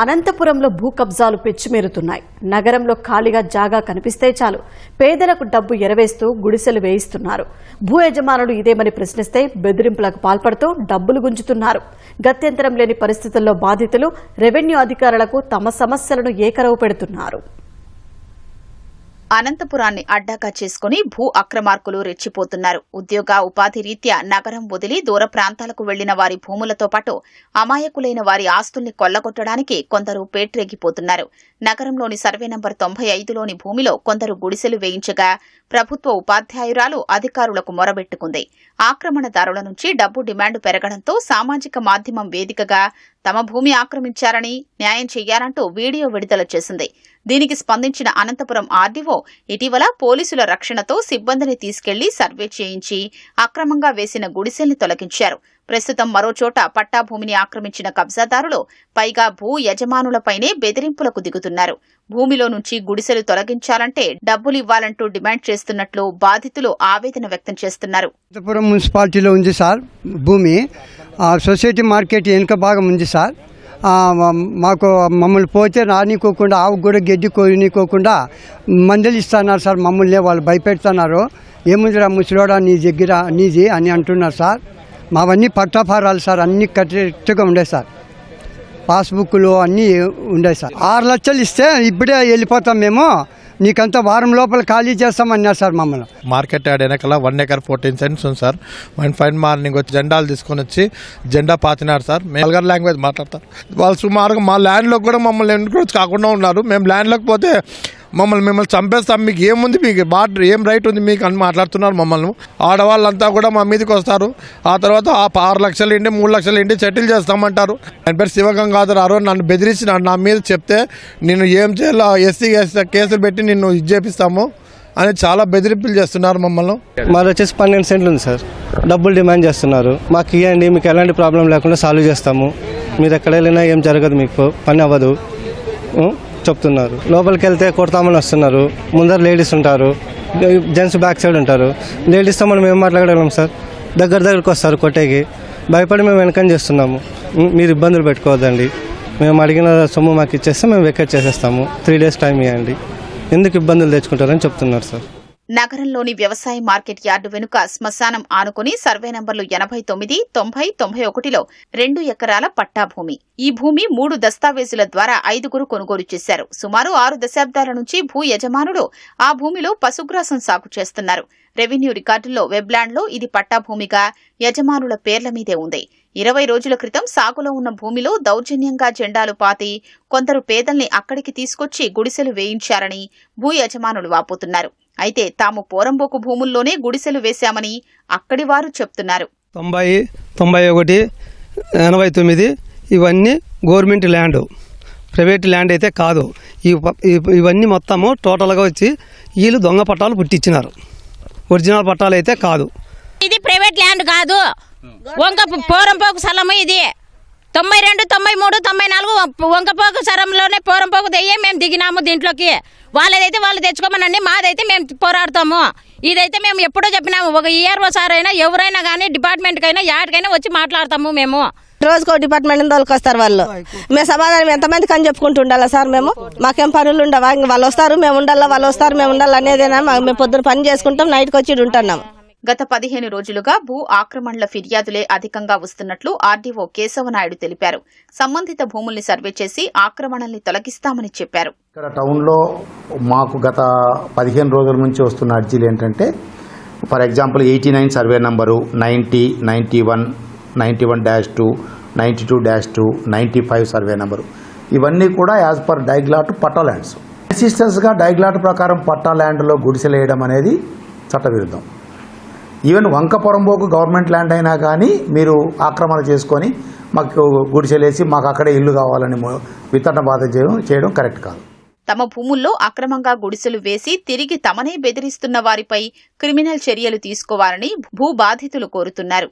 అనంతపురంలో భూ కబ్జాలు పెచ్చుమేరుతున్నాయి. నగరంలో ఖాళీగా జాగా కనిపిస్తే చాలు. పేదలకు డబ్బు ఎరవేస్తూ గుడిసెలు వేయిస్తున్నారు. భూ యజమానులు ఇదేమని ప్రశ్నిస్తే బెదిరింపులకు పాల్పడుతూ డబ్బులు గుంజుతున్నారు. గత్యంతరం లేని పరిస్థితుల్లో బాధితులు రెవెన్యూ అధికారులకు తమ సమస్యలను ఏకరవు పెడుతున్నారు. అనంతపురాన్ని అడ్డాగా చేసుకుని భూ అక్రమార్కులు రెచ్చిపోతున్నారు. ఉద్యోగ ఉపాధి రీత్యా నగరం వదిలి దూర ప్రాంతాలకు వెళ్ళిన వారి భూములతో పాటు అమాయకులైన వారి ఆస్తుల్ని కొల్లగొట్టడానికి కొందరు పేట్రెగిపోతున్నారు. నగరంలోని సర్వే నంబర్ తొంభై ఐదులోని భూమిలో కొందరు గుడిసెలు వేయించగా ప్రభుత్వ ఉపాధ్యాయురాలు అధికారులకు మొరబెట్టుకుంది. ఆక్రమణదారుల నుంచి డబ్బు డిమాండ్ పెరగడంతో సామాజిక మాధ్యమం వేదికగా తమ భూమి ఆక్రమించారని న్యాయం చెయ్యారంటూ వీడియో విడుదల చేసింది. దీనికి స్పందించిన అనంతపురం ఆర్డీఓ ఇటీవల పోలీసుల రక్షణతో సిబ్బందిని తీసుకెళ్ళి సర్వే చేయించి అక్రమంగా వేసిన గుడిసెల్ని తొలగించారు. ప్రస్తుతం మరోచోట పట్టా భూమిని ఆక్రమించిన కబ్జాదారులు పైగా భూ యజమానులపైనే బెదిరింపులకు దిగుతున్నారు. భూమిలో నుంచి గుడిసెలు తొలగించాలంటే డబ్బులు ఇవ్వాలంటూ డిమాండ్ చేస్తున్నట్లు బాధితులు ఆవేదన వ్యక్తం చేస్తున్నారు. మున్సిపాలిటీలో ఉంది సార్ భూమి. సొసైటీ మార్కెట్ వెనుక భాగం ఉంది సార్. మాకు మమ్మల్ని పోతే రానికోకుండా ఆవు కూడా గడ్డి కోనికోకుండా మందులు ఇస్తున్నారు సార్ మమ్మల్ని వాళ్ళు భయపెడుతున్నారు. ఏముందిరా ముసలోడా నీ దగ్గర నీది అని అంటున్నారు సార్. మావన్నీ పట్టాఫారాలు సార్ అన్నీ కరెక్ట్గా ఉండే సార్. పాస్బుక్లు అన్నీ ఉండే సార్. ఆరు లక్షలు ఇస్తే ఇప్పుడే వెళ్ళిపోతాం మేము. నీకంతా వారం లోపల ఖాళీ చేస్తామన్నారు సార్ మమ్మల్ని. మార్కెట్ యార్డ్ వెనకాల వన్ ఎకర్ ఫోర్టీన్ సెంట్స్ ఉంది సార్. వన్ ఫైన్ మార్నింగ్ వచ్చి జెండాలు తీసుకొని వచ్చి జెండా పాతినారు సార్. మేము లాంగ్వేజ్ మాట్లాడతారు వాళ్ళు సుమారుగా మా ల్యాండ్లోకి కూడా మమ్మల్ని ఎన్క్రోచ్ కాకుండా ఉన్నారు. మేము ల్యాండ్లోకి పోతే మమ్మల్ని మిమ్మల్ని చంపేస్తాం. మీకు ఏముంది? మీకు బాట్ ఏం రైట్ ఉంది? మీకు అని మాట్లాడుతున్నారు మమ్మల్ని. ఆడవాళ్ళంతా కూడా మా మీదకి వస్తారు. ఆ తర్వాత ఆ ఆరు లక్షలు ఇంటి మూడు లక్షలు ఇంటి సెటిల్ చేస్తామంటారు. ఆయన పేరు శివగంగాధర్ నన్ను బెదిరించి నా మీద చెప్తే నేను ఏం చేయాలో ఎస్సీ కేసులు పెట్టి నిన్ను ఇది చేపిస్తాము అని చాలా బెదిరింపులు చేస్తున్నారు మమ్మల్ని. మాది వచ్చేసి పన్నెండు సెంట్లు ఉంది సార్. డబ్బులు డిమాండ్ చేస్తున్నారు. మాకు ఇవ్వండి మీకు ఎలాంటి ప్రాబ్లం లేకుండా సాల్వ్ చేస్తాము. మీరు ఎక్కడ వెళ్ళినా ఏం జరగదు మీకు. పని అవ్వదు. చెప్తున్నారు. లోపలికి వెళ్తే కొడతామని వస్తున్నారు ముందర లేడీస్ ఉంటారు. జెంట్స్ బ్యాక్ సైడ్ ఉంటారు. లేడీస్తో మనం ఏం మాట్లాడగలం సార్. దగ్గర దగ్గరకు వస్తారు కొట్టేకి. భయపడి మేము వెనకని చేస్తున్నాము. మీరు ఇబ్బందులు పెట్టుకోవద్దండి. మేము అడిగిన సొమ్ము మాకు ఇచ్చేస్తే మేము వెకెట్ చేసేస్తాము. త్రీ డేస్ టైం ఇవ్వండి. ఎందుకు ఇబ్బందులు తెచ్చుకుంటారని చెప్తున్నారు సార్. నగరంలోని వ్యవసాయ మార్కెట్ యార్డు వెనుక శ్మశానం ఆనుకుని సర్వే నంబర్లు ఎనభై తొమ్మిది తొంభై తొంభై ఒకటిలో రెండు ఎకరాల పట్టా భూమి. ఈ భూమి మూడు దస్తావేజుల ద్వారా ఐదుగురు కొనుగోలు చేశారు. సుమారు ఆరు దశాబ్దాల నుంచి భూ యజమానుడు ఆ భూమిలో పశుగ్రాసం సాగు చేస్తున్నారు. రెవెన్యూ రికార్డుల్లో వెబ్లాండ్లో ఇది పట్టా భూమిగా యజమానుల పేర్ల మీదే ఉంది. ఇరవై రోజుల క్రితం సాగులో ఉన్న భూమిలో దౌర్జన్యంగా జెండాలు పాతి కొందరు పేదల్ని అక్కడికి తీసుకొచ్చి గుడిసెలు వేయించారని భూ యజమానులు వాపోతున్నారు. అయితే తాము పోరంబోకు భూముల్లోనే గుడిసెలు వేశామని అక్కడి వారు చెప్తున్నారు. తొంభై తొంభై ఒకటి ఎనభై తొమ్మిది ఇవన్నీ గవర్నమెంట్ ల్యాండ్. ప్రైవేట్ ల్యాండ్ అయితే కాదు. ఇవన్నీ మొత్తము టోటల్గా వచ్చి వీళ్ళు దొంగ పట్టాలు పుట్టించినారు. ఒరిజినల్ పట్టాలు అయితే కాదు. ఇది ప్రైవేట్ ల్యాండ్ కాదు. వంక పోరంపోకు స్థలము ఇది. తొంభై రెండు తొంభై మూడు తొంభై నాలుగు వంకపోకు స్థలంలోనే పోరంపోకు దయ్యే మేము దిగినాము దీంట్లోకి. వాళ్ళదైతే వాళ్ళు తెచ్చుకోమనండి మాదైతే మేము పోరాడతాము. ఇదైతే మేము ఎప్పుడో చెప్పినాము ఒక ఇయర్ సార్ అయినా ఎవరైనా కానీ డిపార్ట్మెంట్కైనా యాడికైనా వచ్చి మాట్లాడతాము మేము. రోజుకో డిపార్ట్మెంట్ తోలుకు వస్తారు వాళ్ళు. మేము సమాధానం ఎంతమంది కని చెప్పుకుంటూ ఉండాలా సార్ మేము? మాకేం పనులు ఉండవా ఇంక వాళ్ళు వస్తారు మేము ఉండాలా వాళ్ళు వస్తారు మేము ఉండాలి అనేదేనా? మేము పొద్దున పని చేసుకుంటాం నైట్కి వచ్చి ఉంటున్నాం. గత పదిహేను రోజులుగా భూ ఆక్రమణల ఫిర్యాదులే అధికంగా వస్తున్నట్లు ఆర్డీఓ కేశవనాయుడు తెలిపారు. సంబంధిత భూముల్ని సర్వే చేసి ఆక్రమణల్ని తొలగిస్తామని చెప్పారు. ఇక్కడ టౌన్లో మాకు గత పదిహేను రోజుల నుంచి వస్తున్న అర్జీలు ఏంటంటే for example eighty nine survey number ninety ninety one ninety one dash two ninety two dash two ninety five survey number. ఇవన్నీ కూడా as per diglot patta lands అసిస్టెన్స్గా diglot ప్రకారం పట్టా ల్యాండ్లో గుడిసెలేయడం అనేది చట్టవిరుద్ధం. ఈవెన్ వంక పొరంబోకు గవర్నమెంట్ ల్యాండ్ అయినా కానీ మీరు ఆక్రమణ చేసుకొని మాకు గుడిసెలేసి మాకు అక్కడే ఇల్లు కావాలని విత్తన బాధ చేయడం చేయడం కరెక్ట్ కాదు. తమ భూముల్లో అక్రమంగా గుడిసెలు వేసి తిరిగి తమనే బెదిరిస్తున్న వారిపై క్రిమినల్ చర్యలు తీసుకోవాలని భూ బాధితులు కోరుతున్నారు.